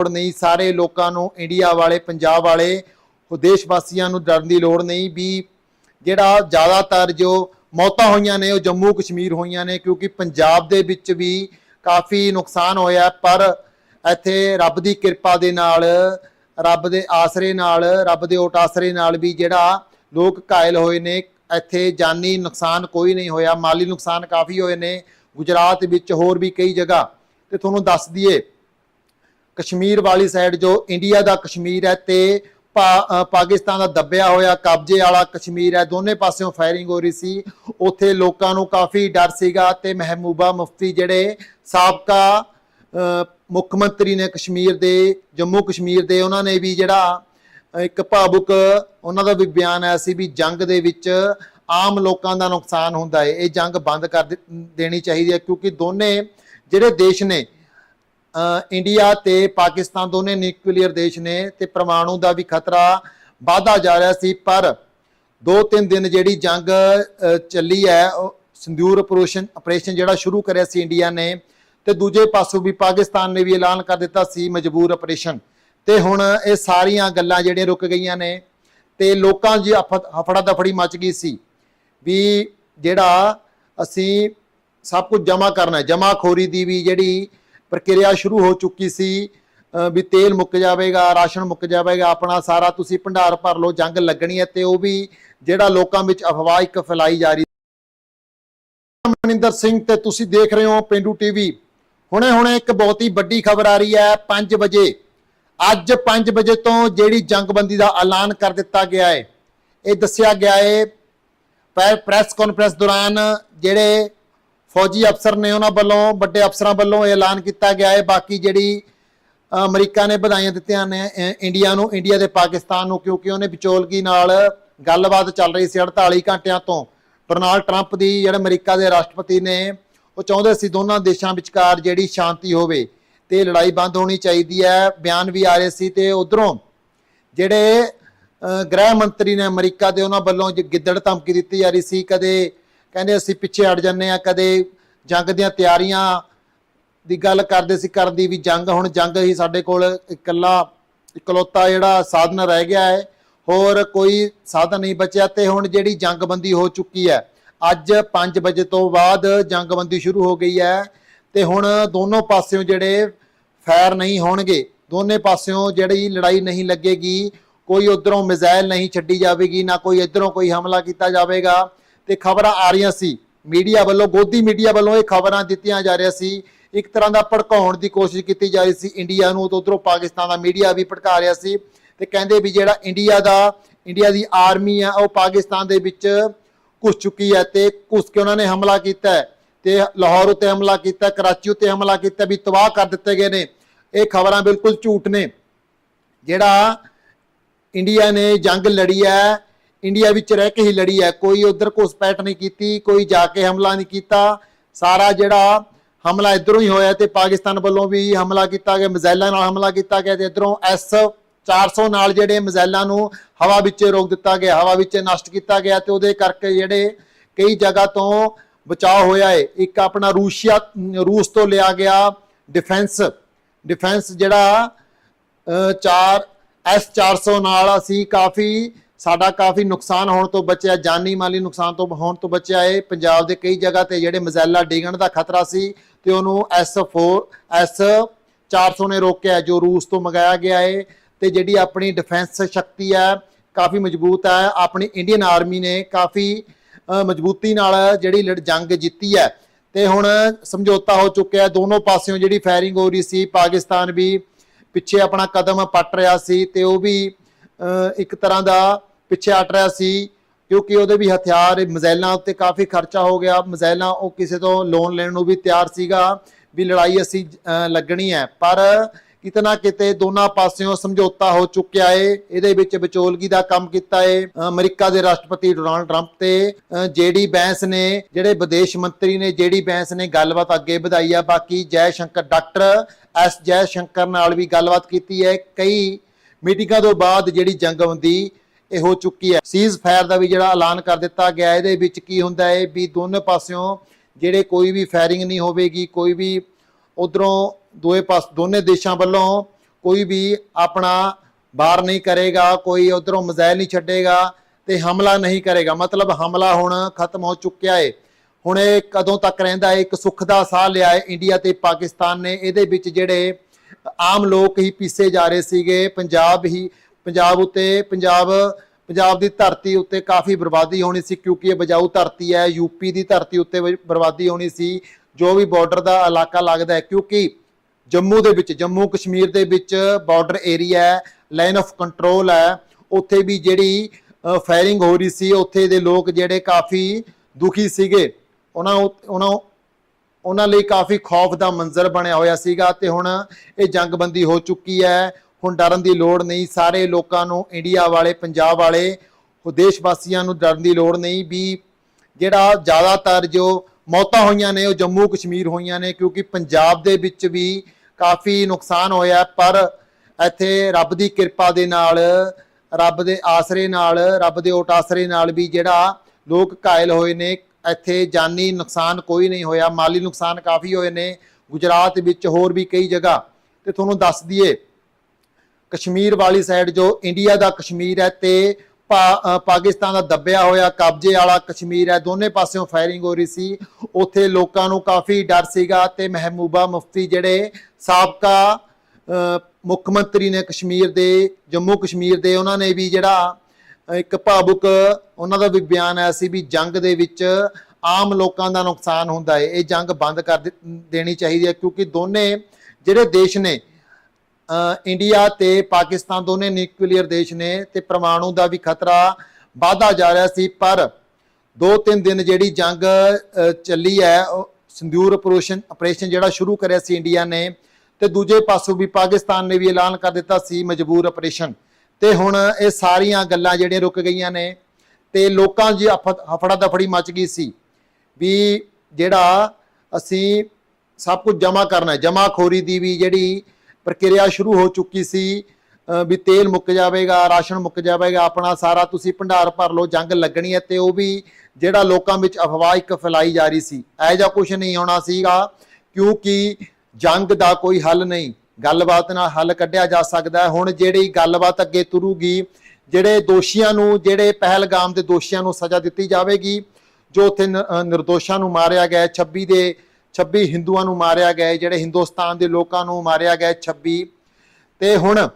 ਲੋੜ ਨਹੀਂ, ਸਾਰੇ ਲੋਕਾਂ ਨੂੰ ਇੰਡੀਆ ਵਾਲੇ, ਪੰਜਾਬ ਵਾਲੇ ਦੇਸ਼ ਵਾਸੀਆਂ ਨੂੰ ਡਰਨ ਦੀ ਲੋੜ ਨਹੀਂ ਵੀ ਜਿਹੜਾ ਜ਼ਿਆਦਾਤਰ ਜੋ ਮੌਤਾਂ ਹੋਈਆਂ ਨੇ, ਉਹ ਜੰਮੂ ਕਸ਼ਮੀਰ ਹੋਈਆਂ ਨੇ, ਕਿਉਂਕਿ ਪੰਜਾਬ ਦੇ ਵਿੱਚ ਵੀ ਕਾਫੀ ਨੁਕਸਾਨ ਹੋਇਆ, ਪਰ ਇੱਥੇ ਰੱਬ ਦੀ ਕਿਰਪਾ ਦੇ ਨਾਲ, ਰੱਬ ਦੇ ਆਸਰੇ ਨਾਲ, ਰੱਬ ਦੇ ਓਟ ਆਸਰੇ ਨਾਲ ਵੀ ਜਿਹੜਾ ਲੋਕ ਘਾਇਲ ਹੋਏ ਨੇ, ਇੱਥੇ ਜਾਨੀ ਨੁਕਸਾਨ ਕੋਈ ਨਹੀਂ ਹੋਇਆ, ਮਾਲੀ ਨੁਕਸਾਨ ਕਾਫੀ ਹੋਏ ਨੇ, ਗੁਜਰਾਤ ਵਿੱਚ ਹੋਰ ਵੀ ਕਈ ਜਗ੍ਹਾ। ਤੇ ਤੁਹਾਨੂੰ ਦੱਸ ਦਈਏ ਕਸ਼ਮੀਰ ਵਾਲੀ ਸਾਈਡ ਜੋ ਇੰਡੀਆ ਦਾ ਕਸ਼ਮੀਰ ਹੈ ਤੇ ਪਾਕਿਸਤਾਨ ਦਾ ਦੱਬਿਆ ਹੋਇਆ ਕਬਜ਼ੇ ਵਾਲਾ ਕਸ਼ਮੀਰ ਹੈ, ਦੋਨੇ ਪਾਸਿਓਂ ਫਾਇਰਿੰਗ ਹੋ ਰਹੀ ਸੀ। ਉੱਥੇ ਲੋਕਾਂ ਨੂੰ ਕਾਫੀ ਡਰ ਸੀਗਾ ਤੇ ਮਹਿਬੂਬਾ ਮੁਫਤੀ ਜਿਹੜੇ ਸਾਬਕਾ ਮੁੱਖ ਮੰਤਰੀ ਨੇ ਕਸ਼ਮੀਰ ਦੇ, ਜੰਮੂ ਕਸ਼ਮੀਰ ਦੇ, ਉਹਨਾਂ ਨੇ ਵੀ ਜਿਹੜਾ ਇੱਕ ਭਾਵੁਕ ਉਹਨਾਂ ਦਾ ਵੀ ਬਿਆਨ ਆਇਆ ਸੀ ਵੀ ਜੰਗ ਦੇ ਵਿੱਚ ਆਮ ਲੋਕਾਂ ਦਾ ਨੁਕਸਾਨ ਹੁੰਦਾ ਹੈ। ਇਹ ਜੰਗ ਬੰਦ ਕਰ ਦੇਣੀ ਚਾਹੀਦੀ ਹੈ ਕਿਉਂਕਿ ਦੋਨੇ ਜਿਹੜੇ ਦੇਸ਼ ਨੇ ਇੰਡੀਆ ਤੇ ਪਾਕਿਸਤਾਨ ਦੋਨੇ ਨਿਊਕਲੀਅਰ ਦੇਸ਼ ਨੇ ਤੇ ਪਰਮਾਣੂ ਦਾ ਵੀ ਖਤਰਾ ਵਧਦਾ ਜਾ ਰਿਹਾ ਸੀ, ਪਰ ਦੋ ਤਿੰਨ ਦਿਨ ਜਿਹੜੀ ਜੰਗ ਚੱਲੀ ਹੈ, ਉਹ ਸਿੰਦੂਰ ਆਪਰੇਸ਼ਨ ਆਪਰੇਸ਼ਨ ਜਿਹੜਾ ਸ਼ੁਰੂ ਕਰਿਆ ਸੀ ਇੰਡੀਆ ਨੇ ਤੇ ਦੂਜੇ ਪਾਸੋਂ ਵੀ ਪਾਕਿਸਤਾਨ ਨੇ ਵੀ ਐਲਾਨ ਕਰ ਦਿੱਤਾ ਸੀ ਮਜਬੂਰ ਆਪਰੇਸ਼ਨ। ਤੇ ਹੁਣ ਇਹ ਸਾਰੀਆਂ ਗੱਲਾਂ ਜਿਹੜੀਆਂ ਰੁਕ ਗਈਆਂ ਨੇ ਤੇ ਲੋਕਾਂ 'ਚ ਹਫੜਾ ਦਫੜੀ ਮਚ ਗਈ ਸੀ ਵੀ ਜਿਹੜਾ ਅਸੀਂ ਸਭ ਕੁਝ ਜਮ੍ਹਾਂ ਕਰਨਾ ਹੈ, ਜਮ੍ਹਾਂਖੋਰੀ ਦੀ ਵੀ ਜਿਹੜੀ ਪ੍ਰਕਿਰਿਆ ਸ਼ੁਰੂ ਹੋ ਚੁੱਕੀ ਸੀ ਵੀ ਤੇਲ ਮੁੱਕ ਜਾਵੇਗਾ, ਰਾਸ਼ਨ ਮੁੱਕ ਜਾਵੇਗਾ, ਆਪਣਾ ਸਾਰਾ ਤੁਸੀਂ ਭੰਡਾਰ ਭਰ ਲਓ, ਜੰਗ ਲੱਗਣੀ ਹੈ ਤੇ ਉਹ ਵੀ ਜਿਹੜਾ ਲੋਕਾਂ ਵਿੱਚ ਅਫਵਾਹ ਇੱਕ ਫੈਲਾਈ ਜਾ ਰਹੀ ਮਨਿੰਦਰ ਸਿੰਘ ਤੇ ਤੁਸੀਂ ਦੇਖ ਰਹੇ ਹੋ ਪਿੰਡੂ ਟੀਵੀ। ਹੁਣੇ ਹੁਣੇ ਇੱਕ ਬਹੁਤ ਹੀ ਵੱਡੀ ਖਬਰ ਆ ਰਹੀ ਹੈ 5 ਵਜੇ, ਅੱਜ 5 ਵਜੇ ਤੋਂ ਜਿਹੜੀ ਜੰਗਬੰਦੀ ਦਾ ਐਲਾਨ ਕਰ ਦਿੱਤਾ ਗਿਆ ਹੈ, ਇਹ ਦੱਸਿਆ ਗਿਆ ਹੈ ਪ੍ਰੈ- ਪ੍ਰੈਸ ਕਾਨਫਰੰਸ ਦੌਰਾਨ ਜਿਹੜੇ ਫੌਜੀ ਅਫਸਰ ਨੇ ਉਹਨਾਂ ਵੱਲੋਂ ਵੱਡੇ ਅਫਸਰਾਂ ਵੱਲੋਂ ਇਹ ਐਲਾਨ ਕੀਤਾ ਗਿਆ ਹੈ। ਬਾਕੀ ਜਿਹੜੀ ਅਮਰੀਕਾ ਨੇ ਵਧਾਈਆਂ ਦਿੱਤੀਆਂ ਨੇ ਅ, ਇੰਡੀਆ ਨੂੰ ਇੰਡੀਆ ਤੇ ਪਾਕਿਸਤਾਨ ਨੂੰ ਕਿਉਂਕਿ ਉਹਨੇ ਵਿਚੋਲਗੀ ਨਾਲ ਗੱਲਬਾਤ ਚੱਲ ਰਹੀ ਸੀ 48 ਘੰਟਿਆਂ ਤੋਂ। ਡੋਨਾਲਡ ਟਰੰਪ ਦੀ ਜਿਹੜੇ ਅਮਰੀਕਾ ਦੇ ਰਾਸ਼ਟਰਪਤੀ ਨੇ ਉਹ ਚਾਹੁੰਦੇ ਸੀ ਦੋਨਾਂ ਦੇਸ਼ਾਂ ਵਿਚਕਾਰ ਜਿਹੜੀ ਸ਼ਾਂਤੀ ਹੋਵੇ ਤੇ ਲੜਾਈ ਬੰਦ ਹੋਣੀ ਚਾਹੀਦੀ ਹੈ। ਬਿਆਨ ਵੀ ਆ ਰਹੇ ਸੀ ਤੇ ਉਧਰੋਂ ਜਿਹੜੇ ਗ੍ਰਹਿ ਮੰਤਰੀ ਨੇ ਅਮਰੀਕਾ ਦੇ ਉਹਨਾਂ ਵੱਲੋਂ ਗਿੱਦੜ ਧਮਕੀ ਦਿੱਤੀ ਜਾ ਰਹੀ ਸੀ। ਕਦੇ ਕਹਿੰਦੇ ਅਸੀਂ ਪਿੱਛੇ ਹਟ ਜੰਨੇ ਆ ਕਦੇ ਜੰਗ ਦੀਆਂ ਤਿਆਰੀਆਂ ਦੀ ਗੱਲ ਕਰਦੇ ਸੀ ਕਰਦੀ ਵੀ ਜੰਗ, ਹੁਣ ਜੰਗ ਹੀ ਸਾਡੇ ਕੋਲ ਇਕੱਲਾ, ਇਕਲੌਤਾ ਜਿਹੜਾ ਸਾਧਨ ਰਹਿ ਗਿਆ ਹੈ, ਹੋਰ ਕੋਈ ਸਾਧਨ ਨਹੀਂ ਬਚਿਆ ਤੇ ਹੁਣ ਜਿਹੜੀ ਜੰਗਬੰਦੀ ਹੋ ਚੁੱਕੀ ਹੈ, ਅੱਜ 5 ਵਜੇ ਤੋਂ ਬਾਅਦ ਜੰਗਬੰਦੀ ਸ਼ੁਰੂ ਹੋ ਗਈ ਹੈ ਤੇ ਹੁਣ ਦੋਨੋਂ ਪਾਸਿਓਂ ਜਿਹੜੇ ਫਾਇਰ ਨਹੀਂ ਹੋਣਗੇ, ਦੋਨੇ ਪਾਸਿਓਂ ਜਿਹੜੀ ਲੜਾਈ ਨਹੀਂ ਲੱਗੇਗੀ, ਕੋਈ ਉਧਰੋਂ ਮਿਜ਼ਾਈਲ ਨਹੀਂ ਛੱਡੀ ਜਾਵੇਗੀ, ਨਾ ਕੋਈ ਇਧਰੋਂ ਕੋਈ ਹਮਲਾ ਕੀਤਾ ਜਾਵੇਗਾ ਤੇ ਖਬਰਾਂ ਆ ਰਹੀਆਂ ਸੀ। ਮੀਡੀਆ ਵੱਲੋਂ, ਗੋਦੀ ਮੀਡੀਆ ਵੱਲੋਂ ਇਹ ਖਬਰਾਂ ਦਿੱਤੀਆਂ ਜਾ ਰਹੀਆਂ ਸੀ। ਇੱਕ ਤਰ੍ਹਾਂ ਦਾ ਭੜਕਾਉਣ ਦੀ ਕੋਸ਼ਿਸ਼ ਕੀਤੀ ਜਾ ਰਹੀ ਸੀ। ਇੰਡੀਆ ਨੂੰ ਤੇ ਉਧਰੋਂ ਪਾਕਿਸਤਾਨ ਦਾ ਮੀਡੀਆ ਵੀ ਭੜਕਾ ਰਿਹਾ ਸੀ ਤੇ ਕਹਿੰਦੇ ਵੀ ਜਿਹੜਾ ਇੰਡੀਆ ਦਾ, ਇੰਡੀਆ ਦੀ ਆਰਮੀ ਆ, ਉਹ ਪਾਕਿਸਤਾਨ ਦੇ ਵਿੱਚ ਘੁਸ ਚੁੱਕੀ ਹੈ ਤੇ ਘੁਸ ਕੇ ਉਹਨਾਂ ਨੇ ਹਮਲਾ ਕੀਤਾ ਹੈ ਤੇ ਲਾਹੌਰ ਉੱਤੇ ਹਮਲਾ ਕੀਤਾ, ਕਰਾਚੀ ਉੱਤੇ ਹਮਲਾ ਕੀਤਾ, ਵੀ ਤਬਾਹ ਕਰ ਦਿੱਤੇ ਗਏ ਨੇ। ਇਹ ਖਬਰਾਂ ਬਿਲਕੁਲ ਝੂਠ ਨੇ। ਜਿਹੜਾ ਇੰਡੀਆ ਨੇ ਜੰਗ ਲੜੀ ਹੈ ਇੰਡੀਆ ਵਿੱਚ ਰਹਿ ਕੇ ਹੀ ਲੜੀ ਹੈ। ਕੋਈ ਉਧਰ ਘੁਸਪੈਠ ਨਹੀਂ ਕੀਤੀ ਕੋਈ ਜਾ ਕੇ ਹਮਲਾ ਨਹੀਂ ਕੀਤਾ। ਸਾਰਾ ਜਿਹੜਾ ਹਮਲਾ ਇਧਰੋਂ ਹੀ ਹੋਇਆ ਤੇ ਪਾਕਿਸਤਾਨ ਵੱਲੋਂ ਵੀ ਹਮਲਾ ਕੀਤਾ ਗਿਆ ਮਿਜ਼ਾਈਲਾਂ ਨਾਲ ਹਮਲਾ ਕੀਤਾ ਗਿਆ ਤੇ ਇਧਰੋਂ ਐਸ 400 ਨਾਲ ਜਿਹੜੇ ਮਿਜ਼ਾਈਲਾਂ ਨੂੰ ਹਵਾ ਵਿੱਚ ਰੋਕ ਦਿੱਤਾ ਗਿਆ ਹਵਾ ਵਿੱਚ ਨਸ਼ਟ ਕੀਤਾ ਗਿਆ ਤੇ ਉਹਦੇ ਕਰਕੇ ਜਿਹੜੇ ਕਈ ਜਗ੍ਹਾ ਤੋਂ ਬਚਾਅ ਹੋਇਆ ਹੈ ਇੱਕ ਆਪਣਾ ਰੂਸ਼ੀਆ ਰੂਸ ਤੋਂ ਲਿਆ ਗਿਆ ਡਿਫੈਂਸ ਡਿਫੈਂਸ ਜਿਹੜਾ ਅ, ਚਾਰ S400 ਨਾਲ ਅਸੀਂ ਕਾਫੀ ਸਾਡਾ ਕਾਫੀ ਨੁਕਸਾਨ ਹੋਣ ਤੋਂ ਬਚਿਆ, ਜਾਨੀ ਮਾਲੀ ਨੁਕਸਾਨ ਤੋਂ ਹੋਣ ਤੋਂ ਬਚਿਆ ਏ। ਪੰਜਾਬ ਦੇ ਕਈ ਜਗ੍ਹਾ ਤੇ ਜਿਹੜੇ ਮਜ਼ੈਲਾ ਡਿੱਗਣ ਦਾ ਖਤਰਾ ਸੀ ਤੇ ਉਹਨੂੰ S4 S400 ਨੇ ਰੋਕਿਆ, ਜੋ ਰੂਸ ਤੋਂ ਮੰਗਾਇਆ ਗਿਆ ਏ। ਤੇ ਜਿਹੜੀ ਆਪਣੀ ਡਿਫੈਂਸ ਸ਼ਕਤੀ ਹੈ ਕਾਫੀ ਮਜ਼ਬੂਤ ਹੈ ਆਪਣੀ ਇੰਡੀਅਨ ਆਰਮੀ ਨੇ ਕਾਫੀ ਮਜ਼ਬੂਤੀ ਨਾਲ ਜਿਹੜੀ ਲੜ, ਜੰਗ ਜਿੱਤੀ ਹੈ ਤੇ ਹੁਣ ਸਮਝੌਤਾ ਹੋ ਚੁੱਕਿਆ, ਦੋਨੋਂ ਪਾਸਿਓਂ ਜਿਹੜੀ ਫਾਇਰਿੰਗ ਹੋ ਰਹੀ ਸੀ, ਪਾਕਿਸਤਾਨ ਵੀ ਪਿੱਛੇ ਆਪਣਾ ਕਦਮ ਪੱਟ ਰਿਹਾ ਸੀ ਤੇ ਉਹ ਵੀ ਇੱਕ ਤਰ੍ਹਾਂ ਦਾ ਪਿੱਛੇ ਹਟ ਰਿਹਾ ਸੀ, ਕਿਉਂਕਿ ਉਹਦੇ ਵੀ ਹਥਿਆਰ ਮਜ਼ਾਇਲਾਂ ਉੱਤੇ ਕਾਫੀ ਖਰਚਾ ਹੋ ਗਿਆ। ਮਜ਼ਾਇਲਾਂ ਉਹ ਕਿਸੇ ਤੋਂ ਲੋਨ ਲੈਣ ਨੂੰ ਵੀ ਤਿਆਰ ਸੀਗਾ ਵੀ ਲੜਾਈ ਅਸੀਂ ਲੱਗਣੀ ਹੈ। ਪਰ ਕਿਤੇ ਨਾ ਕਿਤੇ ਦੋਨਾਂ ਪਾਸਿਓਂ ਸਮਝੌਤਾ ਹੋ ਚੁੱਕਿਆ ਏ। ਇਹਦੇ ਵਿੱਚ ਵਿਚੋਲਗੀ ਦਾ ਕੰਮ ਕੀਤਾ ਏ, ਅਮਰੀਕਾ ਦੇ ਰਾਸ਼ਟਰਪਤੀ ਡੋਨਾਲਡ ਟਰੰਪ ਤੇ ਜੇਡੀ ਬੈਂਸ ਨੇ, ਜਿਹੜੇ ਵਿਦੇਸ਼ ਮੰਤਰੀ ਨੇ, ਜੇਡੀ ਬੈਂਸ ਨੇ ਗੱਲਬਾਤ ਅੱਗੇ ਵਧਾਈ ਆ। ਬਾਕੀ ਜੈ ਸ਼ੰਕਰ, ਡਾਕਟਰ ਐਸ ਜੈ ਸ਼ੰਕਰ ਨਾਲ ਵੀ ਗੱਲਬਾਤ ਕੀਤੀ ਹੈ ਕਈ ਮੀਟਿੰਗਾਂ ਤੋਂ ਬਾਅਦ ਜਿਹੜੀ ਜੰਗ ਹੁੰਦੀ ਇਹ ਹੋ ਚੁੱਕੀ ਹੈ। ਸੀਜ਼ ਫਾਇਰ ਦਾ ਵੀ ਜਿਹੜਾ ਐਲਾਨ ਕਰ ਦਿੱਤਾ ਗਿਆ, ਇਹਦੇ ਵਿੱਚ ਕੀ ਹੁੰਦਾ ਹੈ ਵੀ ਦੋਨੇ ਪਾਸਿਓਂ ਜਿਹੜੇ ਕੋਈ ਵੀ ਫਾਇਰਿੰਗ ਨਹੀਂ ਹੋਵੇਗੀ, ਕੋਈ ਵੀ ਉਧਰੋਂ ਦੋਏ ਪਾਸ, ਦੋਨੇ ਦੇਸ਼ਾਂ ਵੱਲੋਂ ਕੋਈ ਵੀ ਆਪਣਾ ਬਾਰ ਨਹੀਂ ਕਰੇਗਾ, ਕੋਈ ਉਧਰੋਂ ਮਜ਼ਾਇਲ ਨਹੀਂ ਛੱਡੇਗਾ ਤੇ ਹਮਲਾ ਨਹੀਂ ਕਰੇਗਾ। ਮਤਲਬ ਹਮਲਾ ਹੁਣ ਖਤਮ ਹੋ ਚੁੱਕਿਆ ਏ। ਹੁਣ ਇਹ ਕਦੋਂ ਤੱਕ ਰਹਿੰਦਾ ਹੈ ਇੱਕ ਸੁੱਖ ਦਾ ਸਾਹ ਲਿਆ ਹੈ ਇੰਡੀਆ ਤੇ ਪਾਕਿਸਤਾਨ ਨੇ। ਇਹਦੇ ਵਿੱਚ ਜਿਹੜੇ ਆਮ ਲੋਕ ਹੀ ਪੀਸੇ ਜਾ ਰਹੇ ਸੀਗੇ, ਪੰਜਾਬ ਹੀ ਪੰਜਾਬ ਉੱਤੇ, ਪੰਜਾਬ ਪੰਜਾਬ ਦੀ ਧਰਤੀ ਉੱਤੇ ਕਾਫੀ ਬਰਬਾਦੀ ਹੋਣੀ ਸੀ, ਕਿਉਂਕਿ ਇਹ ਬਜਾਊ ਧਰਤੀ ਹੈ ਯੂਪੀ ਦੀ ਧਰਤੀ ਉੱਤੇ ਵੀ ਬਰਬਾਦੀ ਹੋਣੀ ਸੀ, ਜੋ ਵੀ ਬਾਰਡਰ ਦਾ ਇਲਾਕਾ ਲੱਗਦਾ ਹੈ, ਕਿਉਂਕਿ ਜੰਮੂ ਦੇ ਵਿੱਚ, ਜੰਮੂ ਕਸ਼ਮੀਰ ਦੇ ਵਿੱਚ ਬਾਰਡਰ ਏਰੀਆ ਹੈ ਲਾਈਨ ਆਫ ਕੰਟਰੋਲ ਹੈ, ਉੱਥੇ ਵੀ ਜਿਹੜੀ ਫਾਇਰਿੰਗ ਹੋ ਰਹੀ ਸੀ, ਉੱਥੇ ਦੇ ਲੋਕ ਜਿਹੜੇ ਕਾਫੀ ਦੁਖੀ ਸੀਗੇ, ਉਹਨਾਂ ਉਹਨਾਂ ਉਹਨਾਂ ਲਈ ਕਾਫੀ ਖੌਫ ਦਾ ਮੰਜ਼ਰ ਬਣਿਆ ਹੋਇਆ ਸੀਗਾ ਤੇ ਹੁਣ ਇਹ ਜੰਗਬੰਦੀ ਹੋ ਚੁੱਕੀ ਹੈ ਹੁਣ ਡਰਨ ਦੀ ਲੋੜ ਨਹੀਂ। ਸਾਰੇ ਲੋਕਾਂ ਨੂੰ, ਇੰਡੀਆ ਵਾਲੇ, ਪੰਜਾਬ ਵਾਲੇ ਦੇਸ਼ ਵਾਸੀਆਂ ਨੂੰ ਡਰਨ ਦੀ ਲੋੜ ਨਹੀਂ ਵੀ ਜਿਹੜਾ ਜ਼ਿਆਦਾਤਰ ਜੋ ਮੌਤਾਂ ਹੋਈਆਂ ਨੇ, ਉਹ ਜੰਮੂ ਕਸ਼ਮੀਰ ਹੋਈਆਂ ਨੇ, ਕਿਉਂਕਿ ਪੰਜਾਬ ਦੇ ਵਿੱਚ ਵੀ ਕਾਫੀ ਨੁਕਸਾਨ ਹੋਇਆ ਪਰ ਇੱਥੇ ਰੱਬ ਦੀ ਕਿਰਪਾ ਦੇ ਨਾਲ, ਰੱਬ ਦੇ ਆਸਰੇ ਨਾਲ, ਰੱਬ ਦੇ ਓਟ ਆਸਰੇ ਨਾਲ ਵੀ ਜਿਹੜਾ ਲੋਕ ਘਾਇਲ ਹੋਏ ਨੇ, ਇੱਥੇ ਜਾਨੀ ਨੁਕਸਾਨ ਕੋਈ ਨਹੀਂ ਹੋਇਆ। ਮਾਲੀ ਨੁਕਸਾਨ ਕਾਫੀ ਹੋਏ ਨੇ। ਗੁਜਰਾਤ ਵਿੱਚ ਹੋਰ ਵੀ ਕਈ ਜਗ੍ਹਾ। ਤੇ ਤੁਹਾਨੂੰ ਦੱਸ ਦਈਏ ਕਸ਼ਮੀਰ ਵਾਲੀ ਸਾਈਡ ਜੋ ਇੰਡੀਆ ਦਾ ਕਸ਼ਮੀਰ ਹੈ ਤੇ ਪਾ- ਪਾਕਿਸਤਾਨ ਦਾ ਦੱਬਿਆ ਹੋਇਆ ਕਬਜ਼ੇ ਵਾਲਾ ਕਸ਼ਮੀਰ ਹੈ, ਦੋਨੇ ਪਾਸਿਓਂ ਫਾਇਰਿੰਗ ਹੋ ਰਹੀ ਸੀ। ਉੱਥੇ ਲੋਕਾਂ ਨੂੰ ਕਾਫੀ ਡਰ ਸੀਗਾ ਤੇ ਮਹਿਬੂਬਾ ਮੁਫਤੀ ਜਿਹੜੇ ਸਾਬਕਾ ਮੁੱਖ ਮੰਤਰੀ ਨੇ ਕਸ਼ਮੀਰ ਦੇ, ਜੰਮੂ ਕਸ਼ਮੀਰ ਦੇ, ਉਹਨਾਂ ਨੇ ਵੀ ਜਿਹੜਾ ਇੱਕ ਭਾਵੁਕ ਉਹਨਾਂ ਦਾ ਵੀ ਬਿਆਨ ਆਇਆ ਸੀ ਵੀ ਜੰਗ ਦੇ ਵਿੱਚ ਆਮ ਲੋਕਾਂ ਦਾ ਨੁਕਸਾਨ ਹੁੰਦਾ ਹੈ। ਇਹ ਜੰਗ ਬੰਦ ਕਰ ਦੇਣੀ ਚਾਹੀਦੀ ਹੈ ਕਿਉਂਕਿ ਦੋਨੇ ਜਿਹੜੇ ਦੇਸ਼ ਨੇ ਇੰਡੀਆ ਤੇ ਪਾਕਿਸਤਾਨ ਦੋਨੇ ਨਿਊਕਲੀਅਰ ਦੇਸ਼ ਨੇ ਤੇ ਪਰਮਾਣੂ ਦਾ ਵੀ ਖਤਰਾ ਵਾਧਾ ਜਾ ਰਿਹਾ ਸੀ, ਪਰ ਦੋ ਤਿੰਨ ਦਿਨ ਜਿਹੜੀ ਜੰਗ ਚੱਲੀ ਹੈ, ਉਹ ਸਿੰਦੂਰ ਆਪਰੇਸ਼ਨ ਆਪਰੇਸ਼ਨ ਜਿਹੜਾ ਸ਼ੁਰੂ ਕਰਿਆ ਸੀ ਇੰਡੀਆ ਨੇ ਤੇ ਦੂਜੇ ਪਾਸੋਂ ਵੀ ਪਾਕਿਸਤਾਨ ਨੇ ਵੀ ਐਲਾਨ ਕਰ ਦਿੱਤਾ ਸੀ ਮਜਬੂਰ ਆਪਰੇਸ਼ਨ ਤੇ ਹੁਣ ਇਹ ਸਾਰੀਆਂ ਗੱਲਾਂ ਜਿਹੜੀਆਂ ਰੁਕ ਗਈਆਂ ਨੇ ਤੇ ਲੋਕਾਂ 'ਚ ਹਫੜਾ ਦਫੜੀ ਮਚ ਗਈ ਸੀ ਵੀ ਜਿਹੜਾ ਅਸੀਂ ਸਭ ਕੁਝ ਜਮ੍ਹਾਂ ਕਰਨਾ ਹੈ, ਜਮ੍ਹਾਂਖੋਰੀ ਦੀ ਵੀ ਜਿਹੜੀ ਪ੍ਰਕਿਰਿਆ ਸ਼ੁਰੂ ਹੋ ਚੁੱਕੀ ਸੀ ਵੀ ਤੇਲ ਮੁੱਕ ਜਾਵੇਗਾ ਰਾਸ਼ਨ ਮੁੱਕ ਜਾਵੇਗਾ ਆਪਣਾ ਸਾਰਾ ਤੁਸੀਂ ਭੰਡਾਰ ਭਰ ਲਓ ਜੰਗ ਲੱਗਣੀ ਹੈ ਤੇ ਉਹ ਵੀ ਜਿਹੜਾ ਲੋਕਾਂ ਵਿੱਚ ਅਫਵਾਹ ਇੱਕ ਫੈਲਾਈ ਜਾ ਰਹੀ ਸੀ। ਐ ਜਾਂ ਕੁਝ ਨਹੀਂ ਆਉਣਾ ਸੀਗਾ ਕਿਉਂਕਿ ਜੰਗ ਦਾ ਕੋਈ ਹੱਲ ਨਹੀਂ ਗੱਲਬਾਤ ਨਾਲ ਹੱਲ ਕੱਢਿਆ ਜਾ ਸਕਦਾ ਹੁਣ ਜਿਹੜੀ ਗੱਲਬਾਤ ਅੱਗੇ ਤੁਰੂਗੀ ਜਿਹੜੇ ਦੋਸ਼ੀਆਂ ਨੂੰ ਜਿਹੜੇ ਪਹਿਲਗਾਮ ਦੇ ਦੋਸ਼ੀਆਂ ਨੂੰ ਸਜ਼ਾ ਦਿੱਤੀ ਜਾਵੇਗੀ ਜੋ ਉੱਥੇ ਨ- ਨਿਰਦੋਸ਼ਾਂ ਨੂੰ ਮਾਰਿਆ ਗਿਆ ਹੈ, 26 ਦੇ 26 ਹਿੰਦੂਆਂ ਨੂੰ ਮਾਰਿਆ ਗਿਆ ਜਿਹੜੇ ਹਿੰਦੁਸਤਾਨ ਦੇ ਲੋਕਾਂ ਨੂੰ ਮਾਰਿਆ ਗਿਆ ਹੈ, 26 ਤੇ ਹੁਣ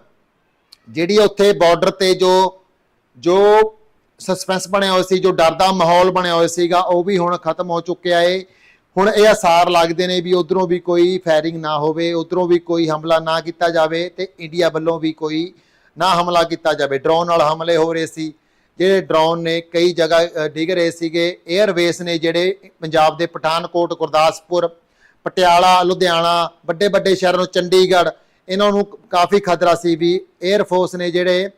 ਜਿਹੜੀ ਉੱਥੇ ਬਾਰਡਰ ਤੇ ਜੋ ਜੋ ਸਸਪੈਂਸ ਬਣਿਆ ਹੋਇਆ ਸੀ ਜੋ ਡਰ ਦਾ ਮਾਹੌਲ ਬਣਿਆ ਹੋਇਆ ਸੀਗਾ ਉਹ ਵੀ ਹੁਣ ਖਤਮ ਹੋ ਚੁੱਕਿਆ ਏ। ਹੁਣ ਇਹ ਆਸਾਰ ਲੱਗਦੇ ਨੇ ਵੀ ਉਧਰੋਂ ਵੀ ਕੋਈ ਫਾਇਰਿੰਗ ਨਾ ਹੋਵੇ ਉਧਰੋਂ ਵੀ ਕੋਈ ਹਮਲਾ ਨਾ ਕੀਤਾ ਜਾਵੇ ਤੇ ਇੰਡੀਆ ਵੱਲੋਂ ਵੀ ਕੋਈ ਨਾ ਹਮਲਾ ਕੀਤਾ ਜਾਵੇ। ਡਰੋਨ ਨਾਲ ਹਮਲੇ ਹੋ ਰਹੇ ਸੀ। ਜਿਹੜੇ ਡਰੋਨ ਨੇ, ਕਈ ਜਗ੍ਹਾ ਡਿੱਗ ਰਹੇ ਸੀਗੇ। 에ਅਰਵੇਸ ਨੇ ਜਿਹੜੇ ਪੰਜਾਬ ਦੇ ਪਠਾਨਕੋਟ, ਗੁਰਦਾਸਪੁਰ, ਪਟਿਆਲਾ, ਲੁਧਿਆਣਾ ਵੱਡੇ ਵੱਡੇ ਸ਼ਹਿਰਾਂ ਨੂੰ ਚੰਡੀਗੜ੍ਹ, ਇਹਨਾਂ ਨੂੰ ਕਾਫੀ ਖਤਰਾ ਸੀ ਵੀ 에ਅਰ ਫੋਰਸ ਨੇ ਜਿਹੜੇ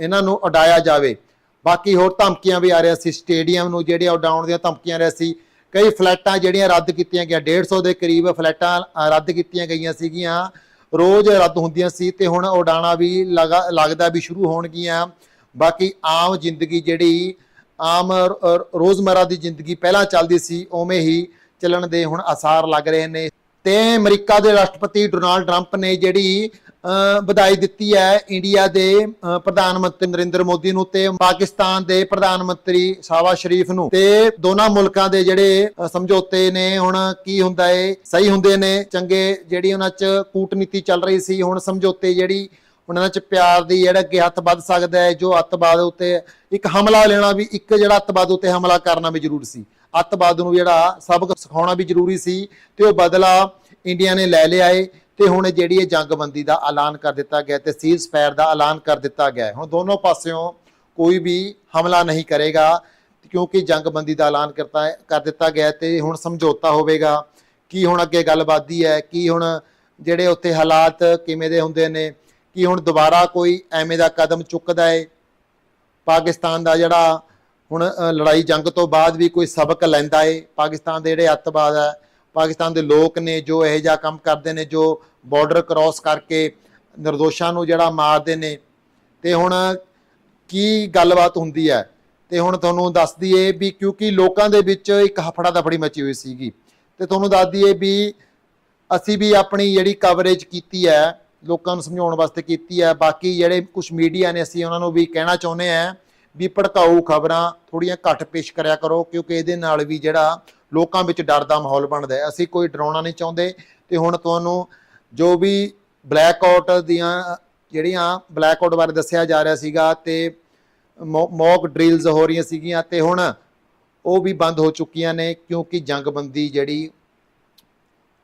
ਇਹਨਾਂ ਨੂੰ ਉਡਾਇਆ ਜਾਵੇ। ਬਾਕੀ ਹੋਰ ਧਮਕੀਆਂ ਵੀ ਆ ਰਹੀਆਂ ਸੀ, ਸਟੇਡੀਅਮ ਨੂੰ ਜਿਹੜੇ ਉਡਾਉਣ ਦੀਆਂ ਧਮਕੀਆਂ ਆ ਰਹੀਆਂ ਸੀ। ਕਈ ਫਲੈਟਾਂ ਜਿਹੜੀਆਂ ਰੱਦ ਕੀਤੀਆਂ ਗਿਆ 150 ਦੇ ਕਰੀਬ ਫਲੈਟਾਂ ਰੱਦ ਕੀਤੀਆਂ ਗਈਆਂ ਸੀਗੀਆਂ। ਰੋਜ਼ ਰੱਦ ਹੁੰਦੀਆਂ ਸੀ ਤੇ ਹੁਣ ਉਡਾਣਾ ਵੀ ਲਗਾ- ਲੱਗਦਾ ਵੀ ਸ਼ੁਰੂ ਹੋਣਗੀਆਂ। ਬਾਕੀ ਆਮ ਜ਼ਿੰਦਗੀ ਜਿਹੜੀ ਆਮ ਰੋਜ਼ਮਰਾ ਦੀ ਜ਼ਿੰਦਗੀ ਪਹਿਲਾਂ ਚੱਲਦੀ ਸੀ, ਉਵੇਂ ਹੀ ਚੱਲਣ ਦੇ ਹੁਣ ਆਸਾਰ ਲੱਗ ਰਹੇ ਨੇ। ਤੇ ਅਮਰੀਕਾ ਦੇ ਰਾਸ਼ਟਰਪਤੀ ਡੋਨਾਲਡ ਟਰੰਪ ਨੇ ਜਿਹੜੀ ਵਧਾਈ ਦਿੱਤੀ ਹੈ ਇੰਡੀਆ ਦੇ ਪ੍ਰਧਾਨ ਮੰਤਰੀ ਨਰਿੰਦਰ ਮੋਦੀ ਨੂੰ ਤੇ ਪਾਕਿਸਤਾਨ ਦੇ ਪ੍ਰਧਾਨ ਮੰਤਰੀ ਸ਼ਾਬਾਜ਼ ਸ਼ਰੀਫ ਨੂੰ। ਤੇ ਦੋਨਾਂ ਮੁਲਕਾਂ ਦੇ ਜਿਹੜੇ ਸਮਝੌਤੇ ਨੇ ਹੁਣ ਕੀ ਹੁੰਦਾ ਏ, ਸਹੀ ਹੁੰਦੇ ਨੇ। ਚੰਗੇ ਜਿਹੜੀ ਉਹਨਾਂ 'ਚ ਕੂਟਨੀਤੀ ਚੱਲ ਰਹੀ ਸੀ, ਹੁਣ ਸਮਝੌਤੇ ਜਿਹੜੀ ਉਹਨਾਂ 'ਚ ਪਿਆਰ ਦੀ ਜਿਹੜਾ ਅੱਗੇ ਹੱਥ ਵੱਧ ਸਕਦਾ ਹੈ, ਜੋ ਅੱਤਵਾਦ ਉੱਤੇ ਇੱਕ ਹਮਲਾ ਲੈਣਾ ਵੀ, ਇੱਕ ਜਿਹੜਾ ਅੱਤਵਾਦ ਉੱਤੇ ਹਮਲਾ ਕਰਨਾ ਵੀ ਜ਼ਰੂਰੀ ਸੀ। ਅੱਤਵਾਦ ਨੂੰ ਜਿਹੜਾ ਸਬਕ ਸਿਖਾਉਣਾ ਵੀ ਜ਼ਰੂਰੀ ਸੀ ਤੇ ਉਹ ਬਦਲਾ ਇੰਡੀਆ ਨੇ ਲੈ ਲਿਆ ਏ ਤੇ ਹੁਣ ਜਿਹੜੀ ਇਹ ਜੰਗਬੰਦੀ ਦਾ ਐਲਾਨ ਕਰ ਦਿੱਤਾ ਗਿਆ ਤੇ ਸੀਜ਼ ਫਾਇਰ ਦਾ ਐਲਾਨ ਕਰ ਦਿੱਤਾ ਗਿਆ ਹੁਣ ਦੋਨੋਂ ਪਾਸਿਓਂ ਕੋਈ ਵੀ ਹਮਲਾ ਨਹੀਂ ਕਰੇਗਾ ਕਿਉਂਕਿ ਜੰਗਬੰਦੀ ਦਾ ਐਲਾਨ ਕਰਤਾ ਕਰ ਦਿੱਤਾ ਗਿਆ ਹੈ ਤੇ ਹੁਣ ਸਮਝੌਤਾ ਹੋਵੇਗਾ ਕੀ ਹੁਣ ਅੱਗੇ ਗੱਲ ਵੱਧਦੀ ਹੈ, ਕੀ ਹੁਣ ਜਿਹੜੇ ਉੱਥੇ ਹਾਲਾਤ ਕਿਵੇਂ ਦੇ ਹੁੰਦੇ ਨੇ ਕਿ ਹੁਣ ਦੁਬਾਰਾ ਕੋਈ ਐਵੇਂ ਦਾ ਕਦਮ ਚੁੱਕਦਾ ਹੈ ਪਾਕਿਸਤਾਨ ਦਾ ਜਿਹੜਾ ਹੁਣ ਲੜਾਈ ਜੰਗ ਤੋਂ ਬਾਅਦ ਵੀ ਕੋਈ ਸਬਕ ਲੈਂਦਾ ਏ? ਪਾਕਿਸਤਾਨ ਦੇ ਜਿਹੜੇ ਅੱਤਵਾਦ ਹੈ ਪਾਕਿਸਤਾਨ ਦੇ ਲੋਕ ਨੇ ਜੋ ਇਹੋ ਜਿਹਾ ਕੰਮ ਕਰਦੇ ਨੇ, ਜੋ ਬਾਰਡਰ ਕ੍ਰਾਸ ਕਰਕੇ ਨਿਰਦੋਸ਼ਾਂ ਨੂੰ ਜਿਹੜਾ ਮਾਰਦੇ ਨੇ। ਤੇ ਹੁਣ ਕੀ ਗੱਲਬਾਤ ਹੁੰਦੀ ਹੈ? ਤੇ ਹੁਣ ਤੁਹਾਨੂੰ ਦੱਸ ਦਈਏ ਵੀ ਕਿਉਂਕਿ ਲੋਕਾਂ ਦੇ ਵਿੱਚ ਇੱਕ ਹਫੜਾ ਦਫੜੀ ਮਚੀ ਹੋਈ ਸੀਗੀ। ਤੇ ਤੁਹਾਨੂੰ ਦੱਸ ਦਈਏ ਵੀ ਅਸੀਂ ਵੀ ਆਪਣੀ ਜਿਹੜੀ ਕਵਰੇਜ ਕੀਤੀ ਹੈ ਲੋਕਾਂ ਨੂੰ ਸਮਝਾਉਣ ਵਾਸਤੇ ਕੀਤੀ ਹੈ। ਬਾਕੀ ਜਿਹੜੇ ਕੁਝ ਮੀਡੀਆ ਨੇ, ਅਸੀਂ ਉਹਨਾਂ ਨੂੰ ਵੀ ਕਹਿਣਾ ਚਾਹੁੰਦੇ ਆ ਵੀ ਭੜਕਾਊ ਖਬਰਾਂ ਥੋੜੀਆਂ ਘੱਟ ਪੇਸ਼ ਕਰਿਆ ਕਰੋ, ਕਿਉਂਕਿ ਇਹਦੇ ਨਾਲ ਵੀ ਜਿਹੜਾ ਲੋਕਾਂ ਵਿੱਚ ਡਰ ਦਾ ਮਾਹੌਲ ਬਣਦਾ ਹੈ। ਅਸੀਂ ਕੋਈ ਡਰਾਉਣਾ ਨਹੀਂ ਚਾਹੁੰਦੇ ਤੇ ਹੁਣ ਤੁਹਾਨੂੰ ਜੋ ਵੀ ਬਲੈਕ ਆਊਟ ਦੀਆਂ ਜਿਹੜੀਆਂ ਬਲੈਕ ਆਊਟ ਬਾਰੇ ਦੱਸਿਆ ਜਾ ਰਿਹਾ ਸੀਗਾ ਤੇ ਮੌਕ ਡ੍ਰਿਲਸ ਹੋ ਰਹੀਆਂ ਸੀਗੀਆਂ ਤੇ ਹੁਣ ਉਹ ਵੀ ਬੰਦ ਹੋ ਚੁੱਕੀਆਂ ਨੇ, ਕਿਉਂਕਿ ਜੰਗਬੰਦੀ ਜਿਹੜੀ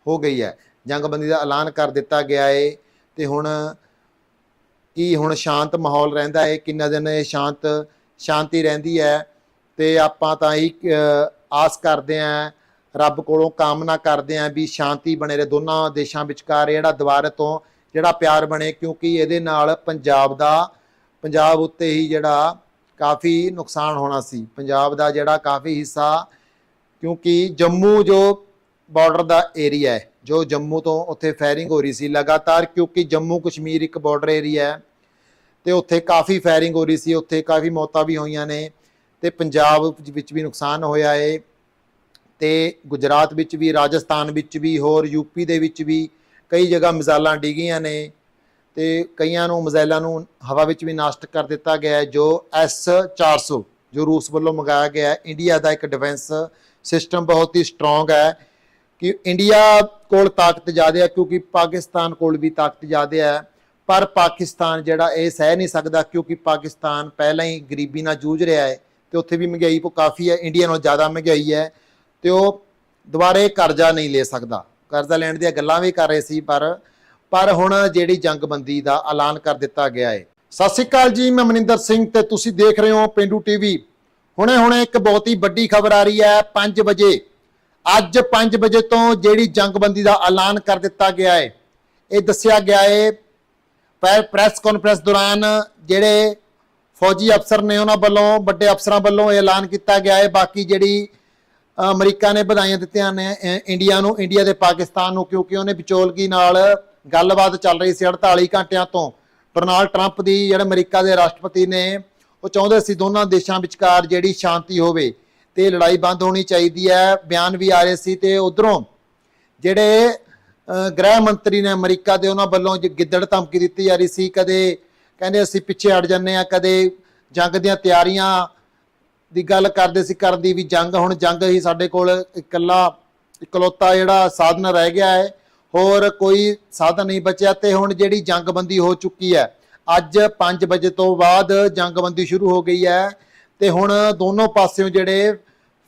ਹੋ ਗਈ ਹੈ, ਜੰਗਬੰਦੀ ਦਾ ਐਲਾਨ ਕਰ ਦਿੱਤਾ ਗਿਆ ਹੈ ਤੇ ਹੁਣ ਕੀ ਹੁਣ ਸ਼ਾਂਤ ਮਾਹੌਲ ਰਹਿੰਦਾ ਹੈ, ਕਿੰਨਾ ਦਿਨ ਇਹ ਸ਼ਾਂਤ, ਸ਼ਾਂਤੀ ਰਹਿੰਦੀ ਹੈ ਤੇ ਆਪਾਂ ਤਾਂ ਹੀ ਆਸ ਕਰਦੇ ਆਂ ਰੱਬ ਕੋਲੋਂ ਕਾਮਨਾ ਕਰਦੇ ਆਂ ਵੀ ਸ਼ਾਂਤੀ ਬਣੇ ਰਹੇ, ਦੋਨਾਂ ਦੇਸ਼ਾਂ ਵਿਚਕਾਰ ਜਿਹੜਾ ਦੁਬਾਰਾ ਤੋਂ ਜਿਹੜਾ ਪਿਆਰ ਬਣੇ, ਕਿਉਂਕਿ ਇਹਦੇ ਨਾਲ ਪੰਜਾਬ ਦਾ, ਪੰਜਾਬ ਉੱਤੇ ਹੀ ਜਿਹੜਾ ਕਾਫੀ ਨੁਕਸਾਨ ਹੋਣਾ ਸੀ, ਪੰਜਾਬ ਦਾ ਜਿਹੜਾ ਕਾਫੀ ਹਿੱਸਾ, ਕਿਉਂਕਿ ਜੰਮੂ ਜੋ ਬਾਰਡਰ ਦਾ ਏਰੀਆ ਹੈ ਜੋ ਜੰਮੂ ਤੋਂ ਉੱਥੇ ਫਾਇਰਿੰਗ ਹੋ ਰਹੀ ਸੀ ਲਗਾਤਾਰ, ਕਿਉਂਕਿ ਜੰਮੂ ਕਸ਼ਮੀਰ ਇੱਕ ਬਾਰਡਰ ਏਰੀਆ ਹੈ ਤੇ ਉੱਥੇ ਕਾਫੀ ਫਾਇਰਿੰਗ ਹੋ ਰਹੀ ਸੀ, ਉੱਥੇ ਕਾਫੀ ਮੌਤਾਂ ਵੀ ਹੋਈਆਂ ਨੇ ਤੇ ਪੰਜਾਬ ਵਿੱਚ ਵੀ ਨੁਕਸਾਨ ਹੋਇਆ ਏ ਤੇ ਗੁਜਰਾਤ ਵਿੱਚ ਵੀ, ਰਾਜਸਥਾਨ ਵਿੱਚ ਵੀ ਹੋਰ ਯੂਪੀ ਦੇ ਵਿੱਚ ਵੀ ਕਈ ਜਗ੍ਹਾ ਮਿਜ਼ਾਲਾਂ ਡਿੱਗੀਆਂ ਨੇ ਤੇ ਕਈਆਂ ਨੂੰ ਮਿਜ਼ਾਈਲਾਂ ਨੂੰ ਹਵਾ ਵਿੱਚ ਵੀ ਨਾਸ਼ਟ ਕਰ ਦਿੱਤਾ ਗਿਆ ਹੈ, ਜੋ S400 ਜੋ ਰੂਸ ਵੱਲੋਂ ਮੰਗਾਇਆ ਗਿਆ ਇੰਡੀਆ ਦਾ ਇੱਕ ਡਿਫੈਂਸ ਸਿਸਟਮ ਬਹੁਤ ਹੀ ਸਟਰੋਂਗ ਹੈ। ਕਿ ਇੰਡੀਆ ਕੋਲ ਤਾਕਤ ਜ਼ਿਆਦਾ ਹੈ ਕਿਉਂਕਿ ਪਾਕਿਸਤਾਨ ਕੋਲ ਵੀ ਤਾਕਤ ਜ਼ਿਆਦਾ ਹੈ ਪਰ ਪਾਕਿਸਤਾਨ ਜਿਹੜਾ ਇਹ ਸਹਿ ਨਹੀਂ ਸਕਦਾ, ਕਿਉਂਕਿ ਪਾਕਿਸਤਾਨ ਪਹਿਲਾਂ ਹੀ ਗਰੀਬੀ ਨਾਲ ਜੂਝ ਰਿਹਾ ਹੈ ਤੇ ਉੱਥੇ ਵੀ ਮਹਿੰਗਾਈ ਕੋ ਕਾਫੀ ਹੈ, ਇੰਡੀਆ ਨਾਲੋਂ ਜ਼ਿਆਦਾ ਮਹਿੰਗਾਈ ਹੈ ਤੇ ਉਹ ਦੁਬਾਰੇ ਕਰਜ਼ਾ ਨਹੀਂ ਲੈ ਸਕਦਾ। ਕਰਜ਼ਾ ਲੈਣ ਦੀਆਂ ਗੱਲਾਂ ਵੀ ਕਰ ਰਹੇ ਸੀ, ਪਰ ਪਰ ਹੁਣ ਜਿਹੜੀ ਜੰਗਬੰਦੀ ਦਾ ਐਲਾਨ ਕਰ ਦਿੱਤਾ ਗਿਆ ਹੈ। ਸਤਿ ਸ਼੍ਰੀ ਅਕਾਲ ਜੀ, ਮੈਂ ਮਨਿੰਦਰ ਸਿੰਘ ਤੇ ਤੁਸੀਂ ਦੇਖ ਰਹੇ ਹੋ ਪਿੰਡੂ ਟੀਵੀ। ਹੁਣੇ ਹੁਣੇ ਇੱਕ ਬਹੁਤ ਹੀ ਵੱਡੀ ਖਬਰ ਆ ਰਹੀ ਹੈ 5 ਵਜੇ ਅੱਜ 5 ਵਜੇ ਤੋਂ ਜਿਹੜੀ ਜੰਗਬੰਦੀ ਦਾ ਐਲਾਨ ਕਰ ਦਿੱਤਾ ਗਿਆ ਹੈ, ਇਹ ਦੱਸਿਆ ਗਿਆ ਹੈ ਪ੍ਰੈਸ ਕਾਨਫਰੰਸ ਦੌਰਾਨ ਜਿਹੜੇ ਫੌਜੀ ਅਫਸਰ ਨੇ ਉਹਨਾਂ ਵੱਲੋਂ, ਵੱਡੇ ਅਫਸਰਾਂ ਵੱਲੋਂ ਇਹ ਐਲਾਨ ਕੀਤਾ ਗਿਆ ਹੈ। ਬਾਕੀ ਜਿਹੜੀ ਅਮਰੀਕਾ ਨੇ ਵਧਾਈਆਂ ਦਿੱਤੀਆਂ ਨੇ ਇੰਡੀਆ ਨੂੰ, ਇੰਡੀਆ ਤੇ ਪਾਕਿਸਤਾਨ ਨੂੰ, ਕਿਉਂਕਿ ਉਹਨੇ ਵਿਚੋਲਗੀ ਨਾਲ ਗੱਲਬਾਤ ਚੱਲ ਰਹੀ ਸੀ 48 ਘੰਟਿਆਂ ਤੋਂ। ਡੋਨਾਲਡ ਟਰੰਪ ਦੀ ਜਿਹੜੇ ਅਮਰੀਕਾ ਦੇ ਰਾਸ਼ਟਰਪਤੀ ਨੇ, ਉਹ ਚਾਹੁੰਦੇ ਸੀ ਦੋਨਾਂ ਦੇਸ਼ਾਂ ਵਿਚਕਾਰ ਜਿਹੜੀ ਸ਼ਾਂਤੀ ਹੋਵੇ। ਤੇ ਲੜਾਈ ਬੰਦ ਹੋਣੀ ਚਾਹੀਦੀ ਹੈ, ਬਿਆਨ ਵੀ ਆ ਰਹੇ ਸੀ ਤੇ ਉਧਰੋਂ ਜਿਹੜੇ ਗ੍ਰਹਿ ਮੰਤਰੀ ਨੇ ਅਮਰੀਕਾ ਦੇ ਉਹਨਾਂ ਵੱਲੋਂ ਗਿੱਦੜ ਧਮਕੀ ਦਿੱਤੀ ਜਾ ਰਹੀ ਸੀ, ਕਦੇ ਕਹਿੰਦੇ ਅਸੀਂ ਪਿੱਛੇ ਹਟ ਜੰਨੇ ਆ ਕਦੇ ਜੰਗ ਦੀਆਂ ਤਿਆਰੀਆਂ ਦੀ ਗੱਲ ਕਰਦੇ ਸੀ ਕਰਦੀ ਵੀ ਜੰਗ, ਹੁਣ ਜੰਗ ਹੀ ਸਾਡੇ ਕੋਲ ਇਕੱਲਾ, ਇਕਲੌਤਾ ਜਿਹੜਾ ਸਾਧਨ ਰਹਿ ਗਿਆ ਹੈ, ਹੋਰ ਕੋਈ ਸਾਧਨ ਨਹੀਂ ਬਚਿਆ ਤੇ ਹੁਣ ਜਿਹੜੀ ਜੰਗਬੰਦੀ ਹੋ ਚੁੱਕੀ ਹੈ, ਅੱਜ 5 ਵਜੇ ਤੋਂ ਬਾਅਦ ਜੰਗਬੰਦੀ ਸ਼ੁਰੂ ਹੋ ਗਈ ਹੈ ਤੇ ਹੁਣ ਦੋਨੋਂ ਪਾਸਿਓਂ ਜਿਹੜੇ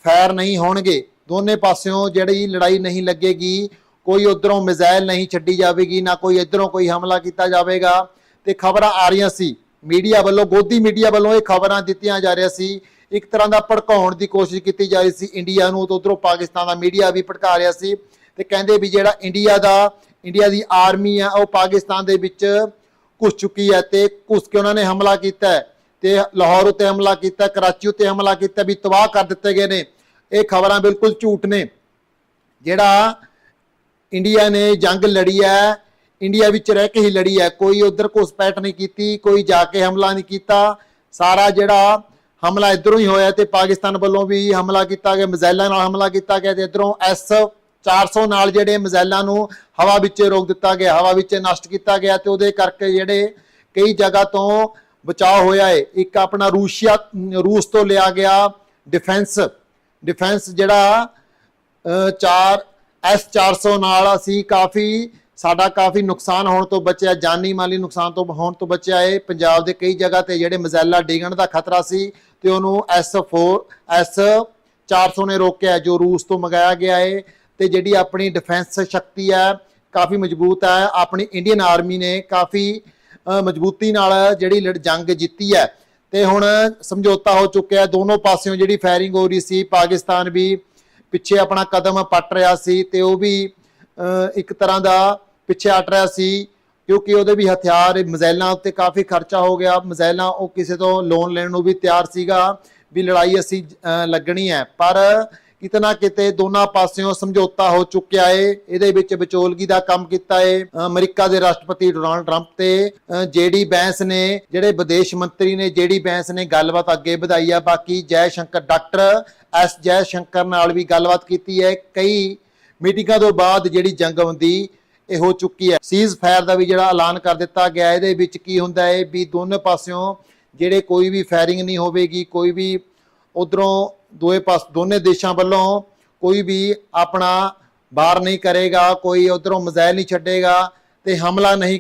ਫਾਇਰ ਨਹੀਂ ਹੋਣਗੇ। ਦੋਨੇ ਪਾਸਿਓਂ ਜਿਹੜੀ ਲੜਾਈ ਨਹੀਂ ਲੱਗੇਗੀ, ਕੋਈ ਉਧਰੋਂ ਮਿਜ਼ਾਈਲ ਨਹੀਂ ਛੱਡੀ ਜਾਵੇਗੀ, ਨਾ ਕੋਈ ਇਧਰੋਂ ਕੋਈ ਹਮਲਾ ਕੀਤਾ ਜਾਵੇਗਾ। ਤੇ ਖਬਰਾਂ ਆ ਰਹੀਆਂ ਸੀ। ਮੀਡੀਆ ਵੱਲੋਂ, ਗੋਦੀ ਮੀਡੀਆ ਵੱਲੋਂ ਇਹ ਖਬਰਾਂ ਦਿੱਤੀਆਂ ਜਾ ਰਹੀਆਂ ਸੀ। ਇੱਕ ਤਰ੍ਹਾਂ ਦਾ ਭੜਕਾਉਣ ਦੀ ਕੋਸ਼ਿਸ਼ ਕੀਤੀ ਜਾ ਰਹੀ ਸੀ ਇੰਡੀਆ ਨੂੰ, ਤੇ ਉਧਰੋਂ ਪਾਕਿਸਤਾਨ ਦਾ ਮੀਡੀਆ ਵੀ ਭੜਕਾ ਰਿਹਾ ਸੀ। ਤੇ ਕਹਿੰਦੇ ਵੀ ਜਿਹੜਾ ਇੰਡੀਆ ਦਾ, ਇੰਡੀਆ ਦੀ ਆਰਮੀ ਆ, ਉਹ ਪਾਕਿਸਤਾਨ ਦੇ ਵਿੱਚ ਘੁਸ ਚੁੱਕੀ ਹੈ ਤੇ ਘੁਸ ਕੇ ਉਹਨਾਂ ਨੇ ਹਮਲਾ ਕੀਤਾ ਹੈ। ਤੇ ਲਾਹੌਰ ਉੱਤੇ ਹਮਲਾ ਕੀਤਾ, ਕਰਾਚੀ ਉੱਤੇ ਹਮਲਾ ਕੀਤਾ, ਵੀ ਤਬਾਹ ਕਰ ਦਿੱਤੇ ਗਏ ਨੇ। ਇਹ ਖਬਰਾਂ ਬਿਲਕੁਲ ਝੂਠ ਨੇ। ਜਿਹੜਾ ਇੰਡੀਆ ਨੇ ਜੰਗ ਲੜੀ ਹੈ, ਇੰਡੀਆ ਵਿੱਚ ਰਹਿ ਕੇ ਹੀ ਲੜੀ ਹੈ। ਕੋਈ ਉਧਰ ਘੁਸਪੈਠ ਨਹੀਂ ਕੀਤੀ, ਕੋਈ ਜਾ ਕੇ ਹਮਲਾ ਨਹੀਂ ਕੀਤਾ। ਸਾਰਾ ਜਿਹੜਾ ਹਮਲਾ ਇਧਰੋਂ ਹੀ ਹੋਇਆ ਤੇ ਪਾਕਿਸਤਾਨ ਵੱਲੋਂ ਵੀ ਹਮਲਾ ਕੀਤਾ ਗਿਆ, ਮਿਜ਼ਾਈਲਾਂ ਨਾਲ ਹਮਲਾ ਕੀਤਾ ਗਿਆ ਤੇ ਇਧਰੋਂ ਐਸ 400 ਨਾਲ ਜਿਹੜੇ ਮਿਜ਼ਾਈਲਾਂ ਨੂੰ ਹਵਾ ਵਿੱਚ ਰੋਕ ਦਿੱਤਾ ਗਿਆ, ਹਵਾ ਵਿੱਚ ਨਸ਼ਟ ਕੀਤਾ ਗਿਆ ਤੇ ਉਹਦੇ ਕਰਕੇ ਜਿਹੜੇ ਕਈ ਜਗ੍ਹਾ ਤੋਂ ਬਚਾਅ ਹੋਇਆ ਹੈ ਇੱਕ ਆਪਣਾ ਰੂਸ਼ੀਆ ਰੂਸ ਤੋਂ ਲਿਆ ਗਿਆ ਡਿਫੈਂਸ ਡਿਫੈਂਸ ਜਿਹੜਾ ਅ, ਚਾਰ ਐਸ 400 ਨਾਲ ਅਸੀਂ ਕਾਫੀ ਸਾਡਾ ਕਾਫੀ ਨੁਕਸਾਨ ਹੋਣ ਤੋਂ ਬਚਿਆ ਜਾਨੀ ਮਾਲੀ ਨੁਕਸਾਨ ਤੋਂ ਹੋਣ ਤੋਂ ਬਚਿਆ ਏ। ਪੰਜਾਬ ਦੇ ਕਈ ਜਗ੍ਹਾ ਤੇ ਜਿਹੜੇ ਮਜ਼ੈਲਾ ਡਿੱਗਣ ਦਾ ਖਤਰਾ ਸੀ ਤੇ ਉਹਨੂੰ S4 S 400 ਨੇ ਰੋਕਿਆ ਜੋ ਰੂਸ ਤੋਂ ਮੰਗਾਇਆ ਗਿਆ ਏ। ਤੇ ਜਿਹੜੀ ਆਪਣੀ ਡਿਫੈਂਸ ਸ਼ਕਤੀ ਹੈ ਕਾਫੀ ਮਜ਼ਬੂਤ ਹੈ। ਆਪਣੀ ਇੰਡੀਅਨ ਆਰਮੀ ਨੇ ਕਾਫੀ ਮਜ਼ਬੂਤੀ ਨਾਲ ਜਿਹੜੀ ਜੰਗ ਜਿੱਤੀ ਹੈ। ਤੇ ਹੁਣ ਸਮਝੌਤਾ ਹੋ ਚੁੱਕਿਆ ਹੈ। ਦੋਨੋਂ ਪਾਸਿਓਂ ਜਿਹੜੀ ਫਾਇਰਿੰਗ ਹੋ ਰਹੀ ਸੀ ਪਾਕਿਸਤਾਨ ਵੀ ਪਿੱਛੇ ਆਪਣਾ ਕਦਮ ਪੱਟ ਰਿਹਾ ਸੀ ਤੇ ਉਹ ਵੀ ਅ, ਇੱਕ ਤਰ੍ਹਾਂ ਦਾ ਪਿੱਛੇ ਹਟ ਰਿਹਾ ਸੀ ਕਿਉਂਕਿ ਉਹਦੇ ਵੀ ਹਥਿਆਰ ਮਿਜ਼ਾਈਲਾਂ ਉੱਤੇ ਕਾਫੀ ਖਰਚਾ ਹੋ ਗਿਆ। ਮਿਜ਼ਾਈਲਾਂ ਉਹ ਕਿਸੇ ਤੋਂ ਲੋਨ ਲੈਣ ਨੂੰ ਵੀ ਤਿਆਰ ਸੀਗਾ ਵੀ ਲੜਾਈ ਅਸੀਂ ਅ, ਲੱਗਣੀ ਹੈ। ਪਰ ਕਿਤੇ ਨਾ ਕਿਤੇ ਦੋਨਾਂ ਪਾਸਿਓਂ ਸਮਝੌਤਾ ਹੋ ਚੁੱਕਿਆ ਏ, ਇਹਦੇ ਵਿੱਚ ਵਿਚੋਲਗੀ ਦਾ ਕੰਮ ਕੀਤਾ ਏ ਅਮਰੀਕਾ ਦੇ ਰਾਸ਼ਟਰਪਤੀ ਡੋਨਾਲਡ ਟਰੰਪ ਤੇ ਜੇਡੀ ਬੈਂਸ ਨੇ, ਜਿਹੜੇ ਵਿਦੇਸ਼ ਮੰਤਰੀ ਨੇ ਜੇਡੀ ਬੈਂਸ ਨੇ ਗੱਲਬਾਤ ਅੱਗੇ ਵਧਾਈ ਆ, ਬਾਕੀ ਜੈ ਸ਼ੰਕਰ, ਡਾਕਟਰ ਐਸ ਜੈ ਸ਼ੰਕਰ ਨਾਲ ਵੀ ਗੱਲਬਾਤ ਕੀਤੀ ਹੈ ਕਈ ਮੀਟਿੰਗਾਂ ਤੋਂ ਬਾਅਦ ਜਿਹੜੀ ਜੰਗਬੰਦੀ ਇਹ ਹੋ ਚੁੱਕੀ ਹੈ। ਸੀਜ਼ ਫਾਇਰ ਦਾ ਵੀ ਜਿਹੜਾ ਐਲਾਨ ਕਰ ਦਿੱਤਾ ਗਿਆ, ਇਹਦੇ ਵਿੱਚ ਕੀ ਹੁੰਦਾ ਹੈ ਵੀ ਦੋਨੇ ਪਾਸਿਓਂ ਜਿਹੜੇ ਕੋਈ ਵੀ ਫਾਇਰਿੰਗ ਨਹੀਂ ਹੋਵੇਗੀ, ਕੋਈ ਵੀ ਉਧਰੋਂ ਦੋਏ ਪਾਸ, ਦੋਨੇ ਦੇਸ਼ਾਂ ਵੱਲੋਂ ਕੋਈ ਵੀ ਆਪਣਾ ਬਾਰ ਨਹੀਂ ਕਰੇਗਾ, ਕੋਈ ਉਧਰੋਂ ਮਜ਼ਾਇਲ ਨਹੀਂ ਛੱਡੇਗਾ ਤੇ ਹਮਲਾ ਨਹੀਂ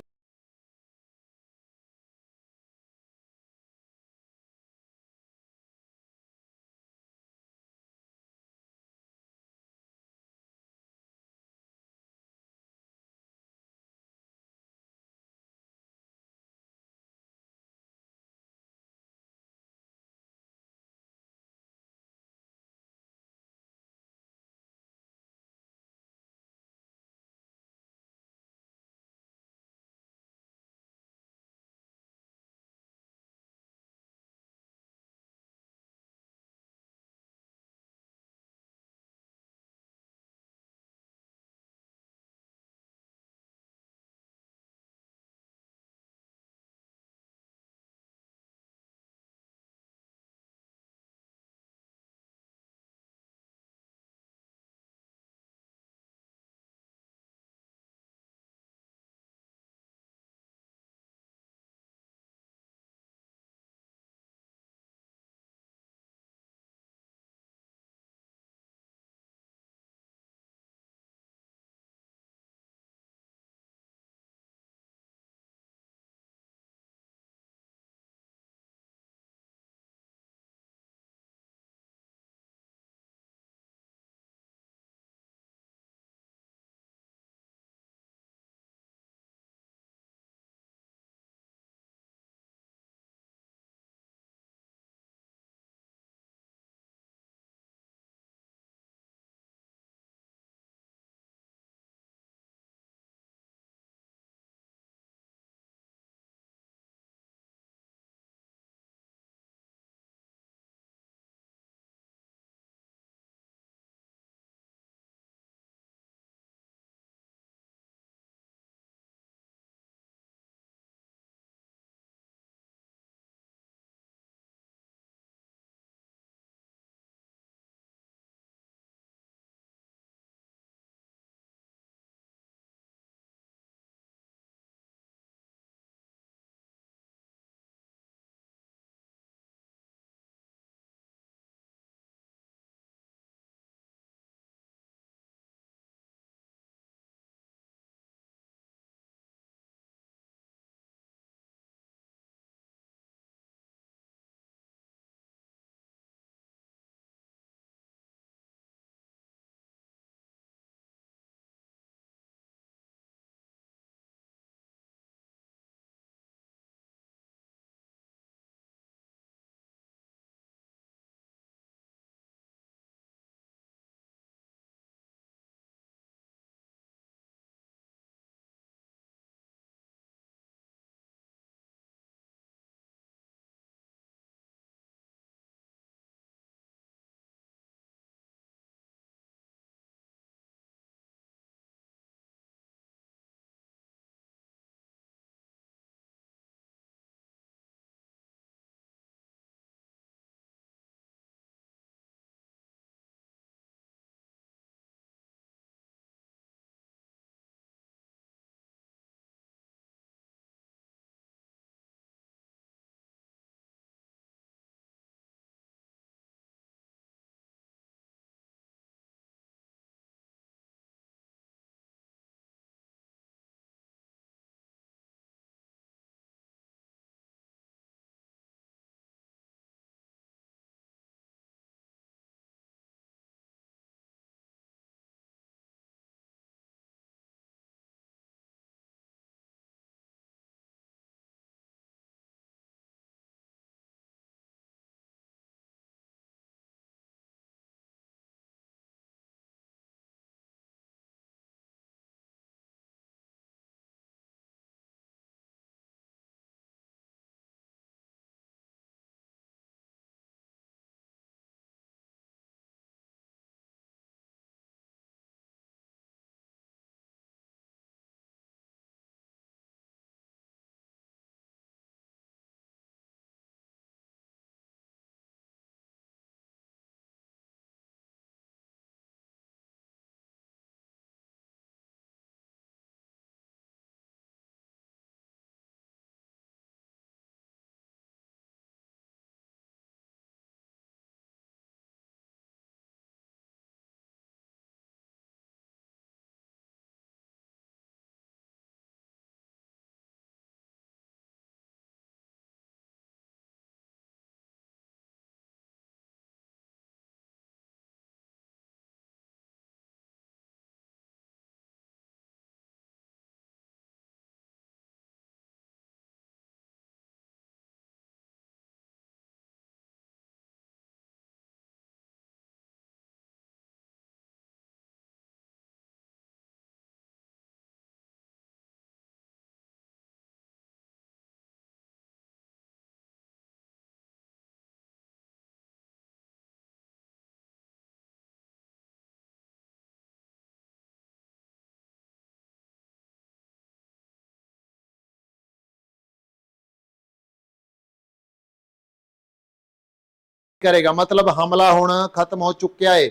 ਕਰੇਗਾ। ਮਤਲਬ ਹਮਲਾ ਹੁਣ ਖਤਮ ਹੋ ਚੁੱਕਿਆ ਹੈ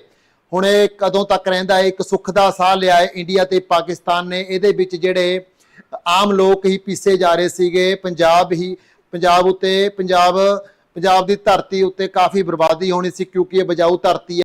ਹੁਣ ਇਹ ਕਦੋਂ ਤੱਕ ਰਹਿੰਦਾ ਹੈ ਇੱਕ ਸੁੱਖ ਦਾ ਸਾਹ ਲਿਆ ਹੈ ਇੰਡੀਆ ਤੇ ਪਾਕਿਸਤਾਨ ਨੇ। ਇਹਦੇ ਵਿੱਚ ਜਿਹੜੇ ਆਮ ਲੋਕ ਹੀ ਪੀਸੇ ਜਾ ਰਹੇ ਸੀਗੇ। ਪੰਜਾਬ ਹੀ, ਪੰਜਾਬ ਉੱਤੇ ਪੰਜਾਬ ਪੰਜਾਬ ਦੀ ਧਰਤੀ ਉੱਤੇ ਕਾਫੀ ਬਰਬਾਦੀ ਹੋਣੀ ਸੀ ਕਿਉਂਕਿ ਇਹ ਬਜਾਊ ਧਰਤੀ ਹੈ